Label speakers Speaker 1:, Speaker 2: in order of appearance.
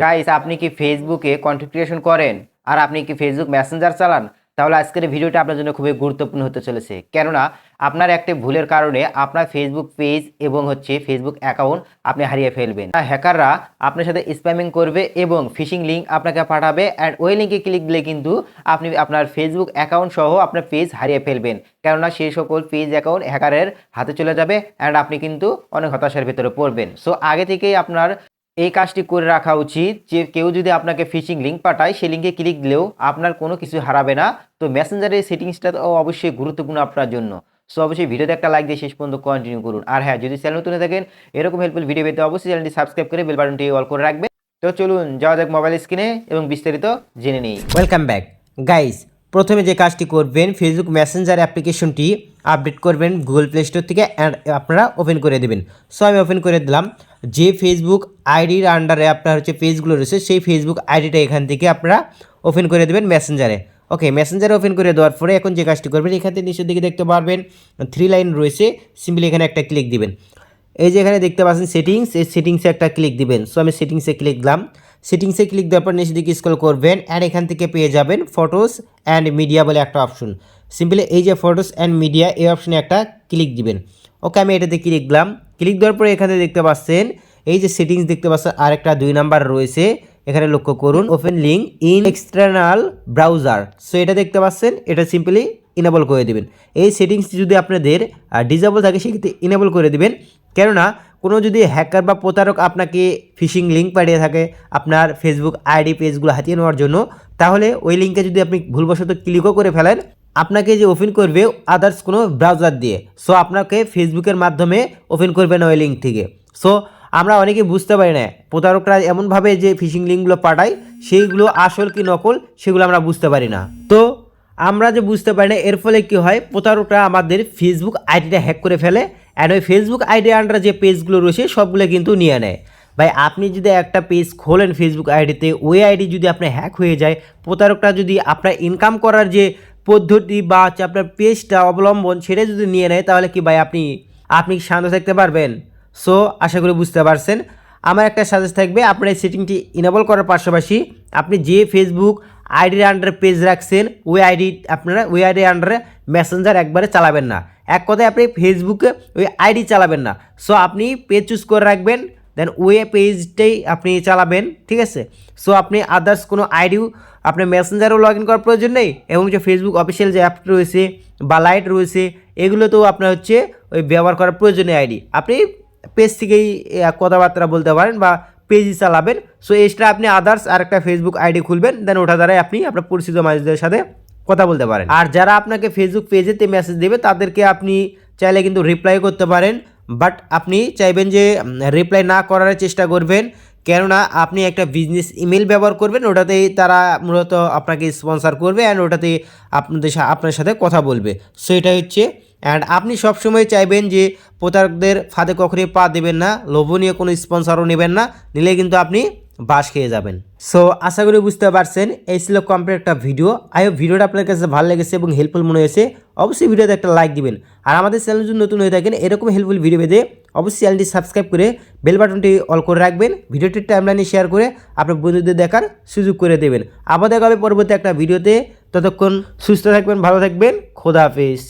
Speaker 1: Guys আপনি কি ফেসবুকে কন্টেন্ট ক্রিয়েশন করেন? আর আপনি কি ফেসবুক মেসেঞ্জার চালান? তাহলে আজকের ভিডিওটা আপনার জন্য খুবই গুরুত্বপূর্ণ হতে চলেছে। কেননা, আপনার একটি ভুলের কারণে আপনার ফেসবুক পেজ এবং হচ্ছে ফেসবুক অ্যাকাউন্ট আপনি হারিয়ে ফেলবেন। আর হ্যাকাররা আপনার সাথে স্প্যামিং করবে এবং ফিশিং লিঙ্ক আপনাকে পাঠাবে অ্যান্ড ওই লিঙ্কে ক্লিক দিলে কিন্তু আপনি আপনার ফেসবুক অ্যাকাউন্ট সহ আপনার পেজ হারিয়ে ফেলবেন। কেননা, সেই সকল পেজ অ্যাকাউন্ট হ্যাকারের হাতে চলে যাবে অ্যান্ড আপনি কিন্তু অনেক হতাশার ভিতরে পড়বেন। সো আগে থেকেই আপনার এই কাজটি করে রাখা উচিত যে কেউ যদি আপনাকে ফিশিং লিঙ্ক পাঠায়, সেই লিঙ্কে ক্লিক দিলেও আপনার কোনো কিছু হারাবে না। তো মেসেঞ্জারের সেটিংসটা অবশ্যই গুরুত্বপূর্ণ আপনার জন্য। সো অবশ্যই ভিডিওতে একটা লাইক দিয়ে শেষ পর্যন্ত কন্টিনিউ করুন। আর হ্যাঁ যদি চ্যানেল নতুন থাকেন, এরকম হেল্পফুল ভিডিও পেতে অবশ্যই চ্যানেলটি সাবস্ক্রাইব করে বেল বাটনটি অল করে রাখবেন। তো চলুন, যাওয়া যাক মোবাইল স্ক্রিনে এবং বিস্তারিত জেনে নিই।
Speaker 2: ওয়েলকাম ব্যাক গাইস প্রথমে যে কাজটি করবেন ফেসবুক মেসেঞ্জার অ্যাপ্লিকেশনটি আপডেট করবেন গুগল প্লে স্টোর থেকে, and আপনারা ওপেন করে দেবেন। সো আমি ওপেন করে দিলাম। যে ফেসবুক আইডির আন্ডারে আপনার হচ্ছে পেজগুলো রয়েছে, সেই ফেসবুক আইডিটা এখান থেকে আপনারা ওপেন করে দেবেন মেসেঞ্জারে ওকে মেসেঞ্জারে ওপেন করে দেওয়ার পরে এখন যে কাজটি করবেন, এখান থেকে নিচের দিকে দেখতে পারবেন থ্রি লাইন রয়েছে সিম্পলি এখানে একটা ক্লিক দিবেন। এই যে এখানে দেখতে পাচ্ছেন সেটিংস এই সেটিংসে একটা ক্লিক দিবেন। সো আমি সেটিংসে ক্লিক দিলাম। সেটিংসে ক্লিক দেওয়ার পর নিচের দিকে স্ক্রল করবেন অ্যান্ড এখান থেকে পেয়ে যাবেন ফটোস অ্যান্ড মিডিয়া বলে একটা অপশন সিম্পলি এই যে ফটোস অ্যান্ড মিডিয়া এই অপশনে একটা ক্লিক দিবেন। ওকে আমি এটাতে ক্লিক দিলাম। ক্লিক দেওয়ার পরে এখানে দেখতে পাচ্ছেন, এই যে সেটিংস দেখতে পাচ্ছেন, আরেকটা দুই নাম্বার রয়েছে। এখানে লক্ষ্য করুন open link in external browser so এটা দেখতে পাচ্ছেন, এটা সিম্পলি ইনেবল করে দিবেন। এই সেটিংস যদি আপনাদের ডিজেবল থাকে, সেক্ষেত্রে ইনেবল করে দিবেন। কেননা, কোনো যদি হ্যাকার বা প্রতারক আপনাকে ফিশিং লিঙ্ক পাঠিয়ে থাকে, আপনার ফেসবুক আইডি পেজগুলো হাতিয়ে নেওয়ার জন্য, তাহলে ওই লিঙ্কে যদি আপনি ভুলবশত ক্লিকও করে ফেলেন, আপনাকে যে ওপেন করবে আদার্স কোনো ব্রাউজার দিয়ে। সো আপনাকে ফেসবুকের মাধ্যমে ওপেন করবে না ওই লিঙ্ক থেকে। সো আমরা অনেকে বুঝতে পারি না। প্রতারকরা এমনভাবে যে ফিশিং লিঙ্কগুলো পাঠায়, সেইগুলো আসল কি নকল, সেগুলো আমরা বুঝতে পারি না। তো আমরা যে বুঝতে পারি না, এর ফলে কি হয়? প্রতারকরা আমাদের ফেসবুক আইডিটা হ্যাক করে ফেলে অ্যান্ড ওই ফেসবুক আইডি আন্ডার যে পেজগুলো রয়েছে, সবগুলো কিন্তু নিয়ে নেয়। ভাই, আপনি যদি একটা পেজ খোলেন ফেসবুক আইডিতে, ওই আইডি যদি আপনার হ্যাক হয়ে যায়, প্রতারকরা যদি আপনার ইনকাম করার যে পদ্ধতি বা আপনার পেজটা অবলম্বন, সেটা যদি নিয়ে নেয়, তাহলে কি ভাই আপনি আপনি কি শান্ত থাকতে পারবেন? সো আশা করি বুঝতে পারছেন। আমার একটা সাজেস্ট থাকবে, আপনার এই সেটিংটি ইনেবল করার পাশাপাশি আপনি যে ফেসবুক আইডির আন্ডারে পেজ রাখছেন, ওই আইডি আপনারা, ওই আইডির আন্ডারে মেসেঞ্জার একবারে চালাবেন না। এক কথায় আপনি ফেসবুকে ওই আইডি চালাবেন না। সো আপনি পেজ চুজ করে রাখবেন দেন ওই পেজটাই আপনি চালাবেন, ঠিক আছে? সো আপনি আদার্স কোনো আইডিও আপনার মেসেঞ্জারও লগ ইন করার প্রয়োজন নেই, এবং যে ফেসবুক অফিসিয়াল যে অ্যাপ রয়েছে বা লাইট রয়েছে, এগুলোতেও আপনার হচ্ছে ওই ব্যবহার করার প্রয়োজনীয় আইডি আপনি পেজ থেকেই কথাবার্তা বলতে পারেন বা পেজই চালাবেন। সো এক্সট্রা আপনি আদার্স আরেকটা ফেসবুক আইডি খুলবেন দেন ওটা দ্বারাই আপনি আপনার পরিচিত মানুষদের সাথে কথা বলতে পারেন। আর যারা আপনাকে ফেসবুক পেজেতে মেসেজ দেবে, তাদেরকে আপনি চাইলে কিন্তু রিপ্লাই করতে পারেন। বাট আপনি চাইবেন যে রিপ্লাই না করার চেষ্টা করবেন, কেননা আপনি একটা বিজনেস ইমেল ব্যবহার করবেন, ওটাতেই তারা মূলত আপনাকে স্পন্সার করবে অ্যান্ড ওটাতে আপনাদের আপনার সাথে কথা বলবে। সো এটা হচ্ছে অ্যান্ড আপনি সবসময় চাইবেন যে প্রতারকদের ফাঁদে কখনই পা দেবেন না, লোভনীয় কোনো স্পন্সারও নেবেন না, নিলে কিন্তু আপনি বাস খেয়ে যাবেন। সো আশা করি বুঝতে পারছেন, এই ছিল কমপ্লিট একটা ভিডিও আই হোপ ভিডিওটা আপনার কাছে ভালো লেগেছে এবং হেল্পফুল মনে হয়েছে। অবশ্যই ভিডিওতে একটা লাইক দিবেন। আর আমাদের চ্যানেল যদি নতুন হয়ে থাকেন, এরকম হেল্পফুল ভিডিও পেতে অবশ্যই চ্যানেলটি সাবস্ক্রাইব করে বেল বাটনটি অল করে রাখবেন। ভিডিওটি টাইমলাইনে শেয়ার করে আপনার বন্ধুদের দেখার সুযোগ করে দেবেন। আবার দেখা হবে পরবর্তী একটা ভিডিওতে ততক্ষণ সুস্থ থাকবেন, ভালো থাকবেন। খোদা হাফেজ।